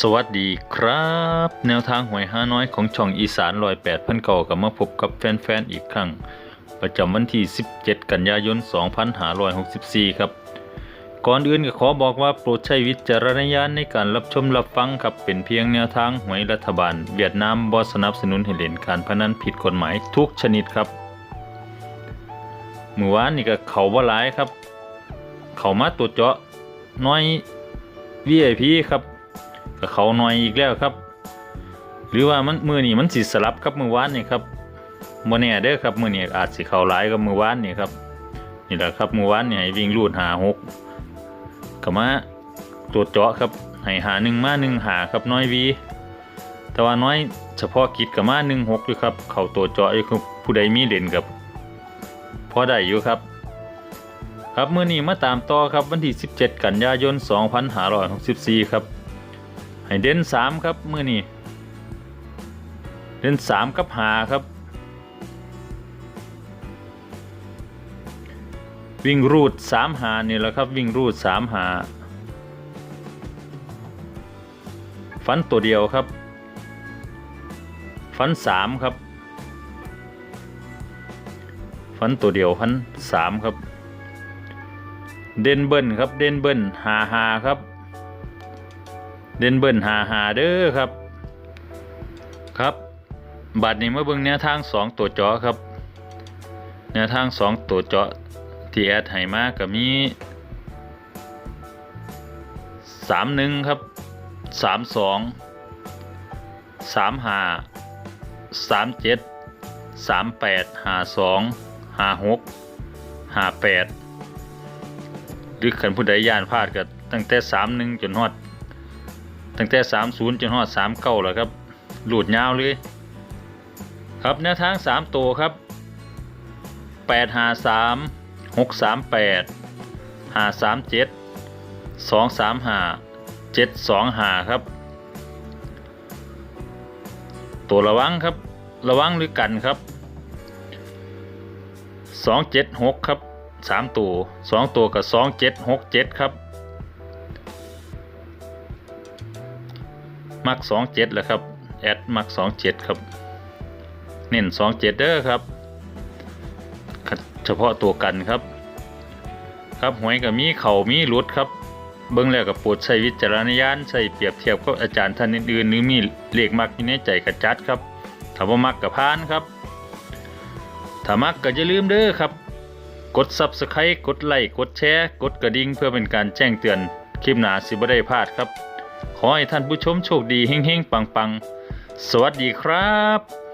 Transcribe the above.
สวัสดีครับ แนวทางหวยห้าน้อยของช่องอีสานลอยแปดพันเก่ากับมาพบกับแฟนๆอีกครั้ง ประจำวันที่ 17 กันยายน 2564 ครับ ก่อนอื่นก็ขอบอกว่าโปรดใช้วิจารณญาณในการรับชมรับฟังครับเป็นเพียงแนวทางหวยรัฐบาล เวียดนามบอสนับสนุนให้เล่นการพนันผิดกฎหมายทุกชนิดครับเมื่อวานนี่ก็เขาว่าหลายครับ เขามาตัวเจาะน้อย VIP ครับ ก็เขาหน่อยอีกแล้วครับ หรือว่ามันมือนี่มันสิสลับกับมือวานนี่ครับโมแน่เด้อครับมือนี่อาจสิเขาหลายกับมือวานนี่ครับนี่แหละครับมือวานนี่ให้วิ่งรูดหาหกก็มาตัวเจาะครับให้หาหนึ่งมาหนึ่งหาครับน้อยวีแต่ว่าน้อยเฉพาะกิจกับมาหนึ่งหกอยู่ครับ เขาตัวเจาะอยู่คือผู้ใดมีเด่นกับพอได้อยู่ครับครับมื่อนี้มาตามต่อครับวันที่ 17 กันยายน 2564 ครับ ให้เด่นสามครับมือนี้เด่นสามกับหาครับ วิ่งรูดสามหานี่แหละครับวิ่งรูดสามหาฟันตัวเดียวครับ ฟันสามครับ ฟันตัวเดียวฟันสามครับ เด่นเบิ้ลครับเด่นเบิ้ลหาหาครับ เด่นเบิ้ลหาหาเด้อครับ ครับ บัตรนี้มาเบิ่งแนวทางสองตัวจาะครับ แนวทางสองตัวจาะที่แอดให้มาก็มีสามหนึ่งครับสามสองสามห้าสามเจ็ดสามแปดห้าสองห้าหกห้าแปดหรือขันผู้ใดย่านพลาดก็ตั้งแต่สามหนึ่งจนฮอด ตั้งแต่ 30จนฮอด39แล้วครับ หลุดยาวเลย ครับแนวทาง 3 ตัวครับ 853 638 537 235 725ครับ ตัวระวังครับ ระวังหรือกันครับ 276 ครับ 3 ตัว 2 ตัวกับ 2767 ครับ มักสองเจ็ดแหละครับแอดมักสองเจ็ดครับ เน้นสองเจ็ดเด้อครับ เฉพาะตัวกันครับ ครับหวยกับมีเข่ามีหลุดครับเบิ้องแล้วกับปรดใช้วิจารณญาณใช้เปรียบเทียบกับอาจารย์ท่านอื่นๆหรือมีเลขมักอยู่ในใจกระจัดครับถ้าว่ามักกับพานครับถ้ามักก็อย่าลืมเด้อครับ กด Subscribe กดไลค์กดแชร์ กดกระดิ่งเพื่อเป็นการแจ้งเตือนคลิปหนาสิบ่ได้พลาดครับ ขอให้ท่านผู้ชมโชคดีเฮงๆ ปังๆ สวัสดีครับ